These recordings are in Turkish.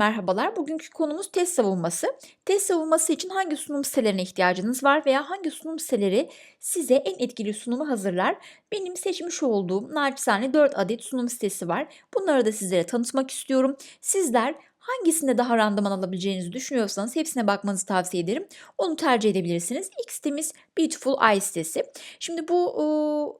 Merhabalar. Bugünkü konumuz test savunması. Test savunması için hangi sunum sitelerine ihtiyacınız var veya hangi sunum siteleri size en etkili sunumu hazırlar? Benim seçmiş olduğum naçizane 4 adet sunum sitesi var. Bunları da sizlere tanıtmak istiyorum. Sizler hangisinde daha randıman alabileceğinizi düşünüyorsanız hepsine bakmanızı tavsiye ederim. Onu tercih edebilirsiniz. İlk sitemiz Beautiful Eye sitesi. Şimdi bu e,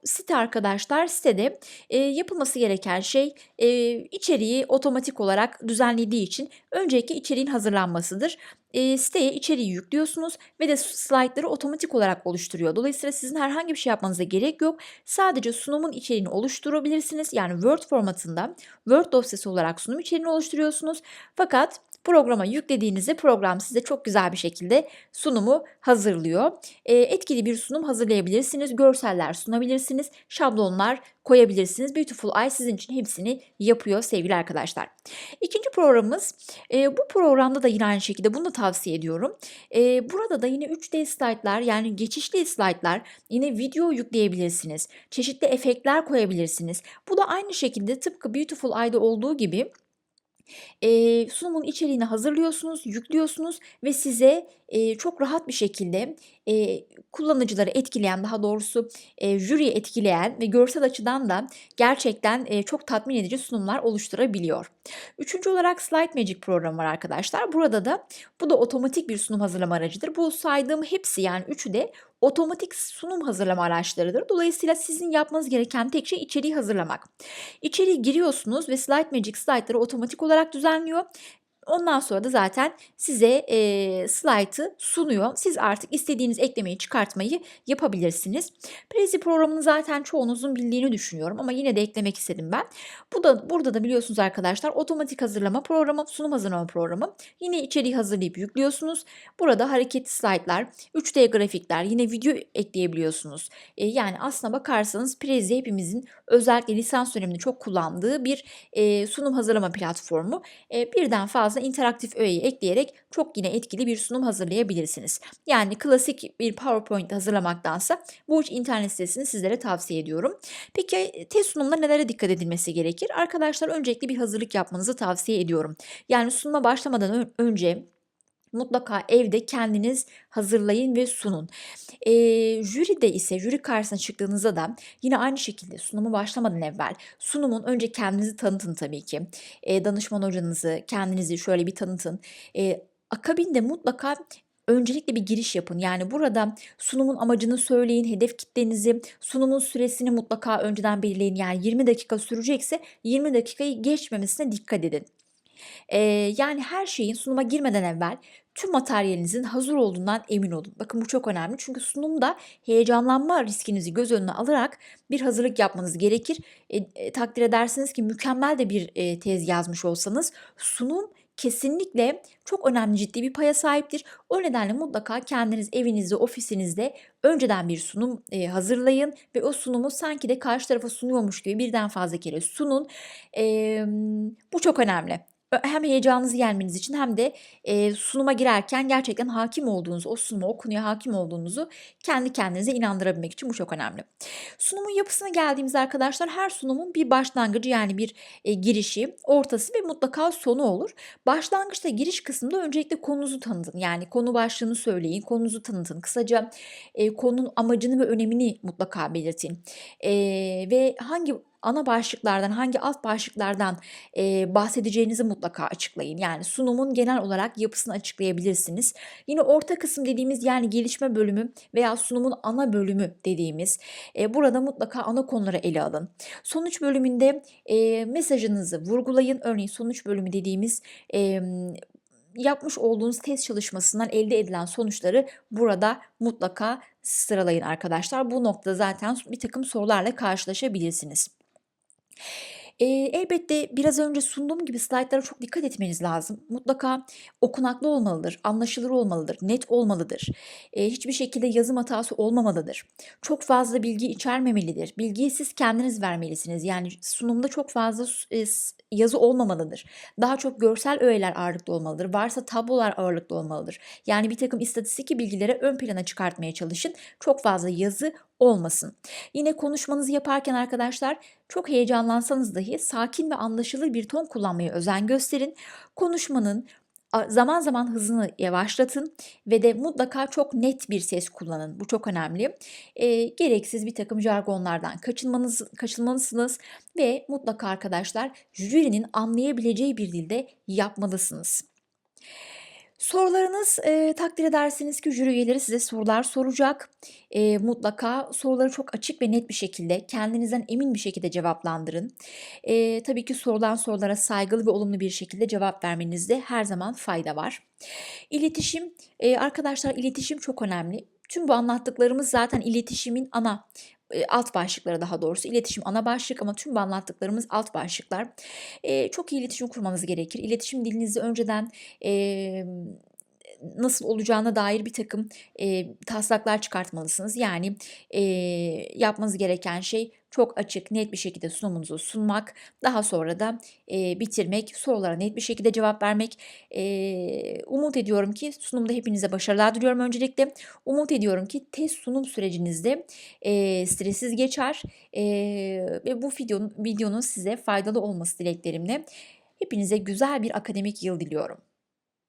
site arkadaşlar sitede e, yapılması gereken şey e, içeriği otomatik olarak düzenlediği için öncelikle içeriğin hazırlanmasıdır. E, siteye içeriği yüklüyorsunuz ve de slaytları otomatik olarak oluşturuyor. Dolayısıyla sizin herhangi bir şey yapmanıza gerek yok. Sadece sunumun içeriğini oluşturabilirsiniz. Yani Word formatında Word dosyası olarak sunum içeriğini oluşturuyorsunuz. Fakat programa yüklediğinizde program size çok güzel bir şekilde sunumu hazırlıyor. E, etkili bir sunum hazırlayabilirsiniz, görseller sunabilirsiniz, şablonlar koyabilirsiniz. Beautiful Eye sizin için hepsini yapıyor sevgili arkadaşlar. İkinci programımız e, bu programda da yine aynı şekilde bunu da tavsiye ediyorum. E, burada da yine 3D slaytlar yani geçişli slaytlar yine video yükleyebilirsiniz. Çeşitli efektler koyabilirsiniz. Bu da aynı şekilde tıpkı Beautiful Eye'da olduğu gibi Eee, sunumun içeriğini hazırlıyorsunuz, yüklüyorsunuz ve size, eee, çok rahat bir şekilde, eee, kullanıcıları etkileyen, daha doğrusu, eee, jüriyi etkileyen ve görsel açıdan da gerçekten, eee, çok tatmin edici sunumlar oluşturabiliyor. Üçüncü olarak SlideMagic programı var arkadaşlar. Burada da bu da otomatik bir sunum hazırlama aracıdır. Bu saydığım hepsi yani üçü de otomatik sunum hazırlama araçlarıdır. Dolayısıyla sizin yapmanız gereken tek şey içeriği hazırlamak. İçeriği giriyorsunuz ve SlideMagic slaytları otomatik olarak düzenliyor Ondan sonra da zaten size e, slaytı sunuyor. Siz artık istediğiniz eklemeyi çıkartmayı yapabilirsiniz. Prezi programını zaten çoğunuzun bildiğini düşünüyorum ama yine de eklemek istedim ben. Bu da burada da biliyorsunuz arkadaşlar otomatik hazırlama programı, sunum hazırlama programı. Yine içeriği hazırlayıp yüklüyorsunuz. Burada hareketli slaytlar, 3D grafikler, yine video ekleyebiliyorsunuz. E, yani aslına bakarsanız Prezi hepimizin özellikle lisans döneminde çok kullandığı bir e, sunum hazırlama platformu. E, birden fazla interaktif öğeyi ekleyerek çok yine etkili bir sunum hazırlayabilirsiniz. Yani klasik bir PowerPoint hazırlamaktansa bu internet sitesini sizlere tavsiye ediyorum. Peki test sunumunda nelere dikkat edilmesi gerekir? Arkadaşlar öncelikle bir hazırlık yapmanızı tavsiye ediyorum. Yani sunuma başlamadan önce mutlaka evde kendiniz hazırlayın ve sunun. E, jüride ise jüri karşısına çıktığınızda da yine aynı şekilde sunumu başlamadan evvel sunumun önce kendinizi tanıtın tabii ki. E, danışman hocanızı kendinizi şöyle bir tanıtın. E, akabinde mutlaka öncelikle bir giriş yapın. Yani burada sunumun amacını söyleyin, hedef kitlenizi, sunumun süresini mutlaka önceden belirleyin. Yani 20 dakika sürecekse 20 dakikayı geçmemesine dikkat edin. Ee, yani her şeyin sunuma girmeden evvel tüm materyalinizin hazır olduğundan emin olun. Bakın bu çok önemli çünkü sunumda heyecanlanma riskinizi göz önüne alarak bir hazırlık yapmanız gerekir. E, e, takdir edersiniz ki mükemmel de bir e, tez yazmış olsanız sunum kesinlikle çok önemli ciddi bir paya sahiptir. O nedenle mutlaka kendiniz evinizde, ofisinizde önceden bir sunum e, hazırlayın ve o sunumu sanki de karşı tarafa sunuyormuş gibi birden fazla kere sunun. E, bu çok önemli hem heyecanınızı yenmeniz için hem de e, sunuma girerken gerçekten hakim olduğunuzu, o sunuma, o konuya hakim olduğunuzu kendi kendinize inandırabilmek için bu çok önemli. Sunumun yapısına geldiğimizde arkadaşlar her sunumun bir başlangıcı yani bir e, girişi, ortası ve mutlaka sonu olur. Başlangıçta giriş kısmında öncelikle konunuzu tanıtın. Yani konu başlığını söyleyin, konunuzu tanıtın. Kısaca e, konunun amacını ve önemini mutlaka belirtin. E, ve hangi ana başlıklardan hangi alt başlıklardan e, bahsedeceğinizi mutlaka açıklayın. Yani sunumun genel olarak yapısını açıklayabilirsiniz. Yine orta kısım dediğimiz yani gelişme bölümü veya sunumun ana bölümü dediğimiz e, burada mutlaka ana konuları ele alın. Sonuç bölümünde e, mesajınızı vurgulayın. Örneğin sonuç bölümü dediğimiz e, yapmış olduğunuz test çalışmasından elde edilen sonuçları burada mutlaka sıralayın arkadaşlar. Bu noktada zaten bir takım sorularla karşılaşabilirsiniz. Eee, elbette biraz önce sunduğum gibi slaytlara çok dikkat etmeniz lazım. Mutlaka okunaklı olmalıdır, anlaşılır olmalıdır, net olmalıdır. Eee, hiçbir şekilde yazım hatası olmamalıdır. Çok fazla bilgi içermemelidir. Bilgiyi siz kendiniz vermelisiniz. Yani sunumda çok fazla yazı olmamalıdır. Daha çok görsel öğeler ağırlıklı olmalıdır. Varsa tablolar ağırlıklı olmalıdır. Yani bir takım istatistik bilgileri ön plana çıkartmaya çalışın. Çok fazla yazı olmasın. Yine konuşmanızı yaparken arkadaşlar çok heyecanlansanız dahi sakin ve anlaşılır bir ton kullanmaya özen gösterin. Konuşmanın zaman zaman hızını yavaşlatın ve de mutlaka çok net bir ses kullanın. Bu çok önemli. E, gereksiz bir takım jargonlardan kaçınmanız, kaçınmalısınız ve mutlaka arkadaşlar jürinin anlayabileceği bir dilde yapmalısınız. Sorularınız e, takdir edersiniz ki jüri üyeleri size sorular soracak. E, mutlaka soruları çok açık ve net bir şekilde kendinizden emin bir şekilde cevaplandırın. E, tabii ki sorulan sorulara saygılı ve olumlu bir şekilde cevap vermenizde her zaman fayda var. İletişim, e, arkadaşlar iletişim çok önemli. Tüm bu anlattıklarımız zaten iletişimin ana alt başlıkları daha doğrusu. İletişim ana başlık ama tüm bu anlattıklarımız alt başlıklar. E, çok iyi iletişim kurmanız gerekir. İletişim dilinizi önceden e, nasıl olacağına dair bir takım e, taslaklar çıkartmalısınız. Yani e, yapmanız gereken şey çok açık, net bir şekilde sunumunuzu sunmak, daha sonra da e, bitirmek, sorulara net bir şekilde cevap vermek. E, umut ediyorum ki sunumda hepinize başarılar diliyorum öncelikle. Umut ediyorum ki test sunum sürecinizde e, stressiz geçer e, ve bu videonun, videonun size faydalı olması dileklerimle. Hepinize güzel bir akademik yıl diliyorum.